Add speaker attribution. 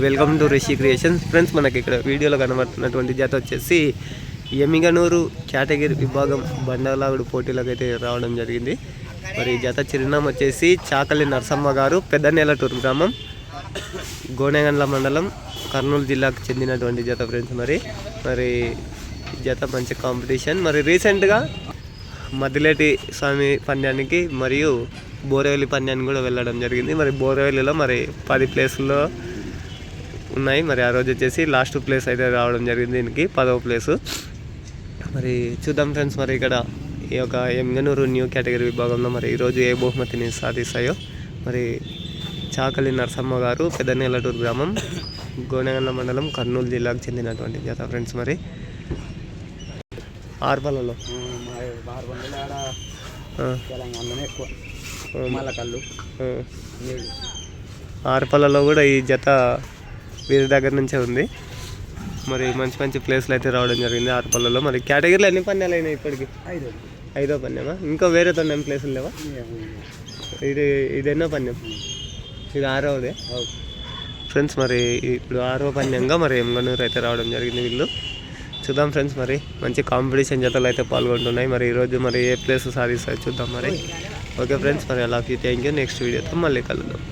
Speaker 1: Welcome to Rishi creations. Friends మనకి ఇక్కడ వీడియోలో కనబడుతున్నటువంటి జత వచ్చేసి ఎమిగనూరు కేటగిరీ విభాగం బండలాగుడు పోటీలకు అయితే రావడం జరిగింది. మరి జత చిరునామా వచ్చేసి చాకలి నరసమ్మ గారు పెద్దనేలటూరు గ్రామం గోనెగండ్ల మండలం కర్నూలు జిల్లాకు చెందినటువంటి జత ఫ్రెండ్స్ మరి. మరి జత మంచి కాంపిటీషన్. మరి రీసెంట్గా మదిలేటి స్వామి పంద్యానికి మరియు బోరవెల్లి పంద్యానికి కూడా వెళ్ళడం జరిగింది. మరి బోరవెల్లిలో మరి పది ప్లేసుల్లో ఉన్నాయి. మరి ఆ రోజు వచ్చేసి లాస్ట్ ప్లేస్ అయితే రావడం జరిగింది దీనికి పదవ ప్లేసు. మరి చూద్దాం ఫ్రెండ్స్ మరి ఇక్కడ ఈ యొక్క ఎంగనూరు న్యూ కేటగిరీ విభాగంలో మరి ఈరోజు ఏ బహుమతిని సాధిస్తాయో. మరి చాకలి నరసమ్మ గారు పెద్దనేలటూరు గ్రామం గోనెగండ్ల మండలం కర్నూలు జిల్లాకు చెందినటువంటి జత ఫ్రెండ్స్ మరి. ఆర్పలలో
Speaker 2: ఆరు వందలు ఆడ
Speaker 1: ఆ,
Speaker 2: తెలంగాణలోనే ఎక్కువ.
Speaker 1: ఆ,
Speaker 2: మళ్ళా కళ్ళు
Speaker 1: ఆ.
Speaker 2: నీళ్ళు
Speaker 1: ఆర్పలలో కూడా ఈ జత వీరి దగ్గర నుంచే ఉంది. మరి మంచి మంచి ప్లేస్లు అయితే రావడం జరిగింది ఆర్పలలో మరి కేటగిరీలో ఎన్ని పన్యాలు అయినాయి ఇప్పటికి?
Speaker 2: ఐదు.
Speaker 1: ఐదో పన్యమా ఇంకా వేరే తొండం ప్లేసులు లేవా? ఇది ఇది ఎన్నో పన్యం ఇది ఆరవదే. ఫ్రెండ్స్ మరి ఇప్పుడు ఆరో పన్యంగా మరి ఎంగనూరు అయితే రావడం జరిగింది వీళ్ళు. చూద్దాం ఫ్రెండ్స్ మరి మంచి కాంపిటీషన్ జతలు అయితే పాల్గొంటున్నాయి. మరి ఈరోజు మరి ఏ ప్లేస్ సాధిస్తాయో చూద్దాం మరి. ఓకే. ఫ్రెండ్స్ మరి అలాగే థ్యాంక్ యూ నెక్స్ట్ వీడియోతో మళ్ళీ కలుద్దాం.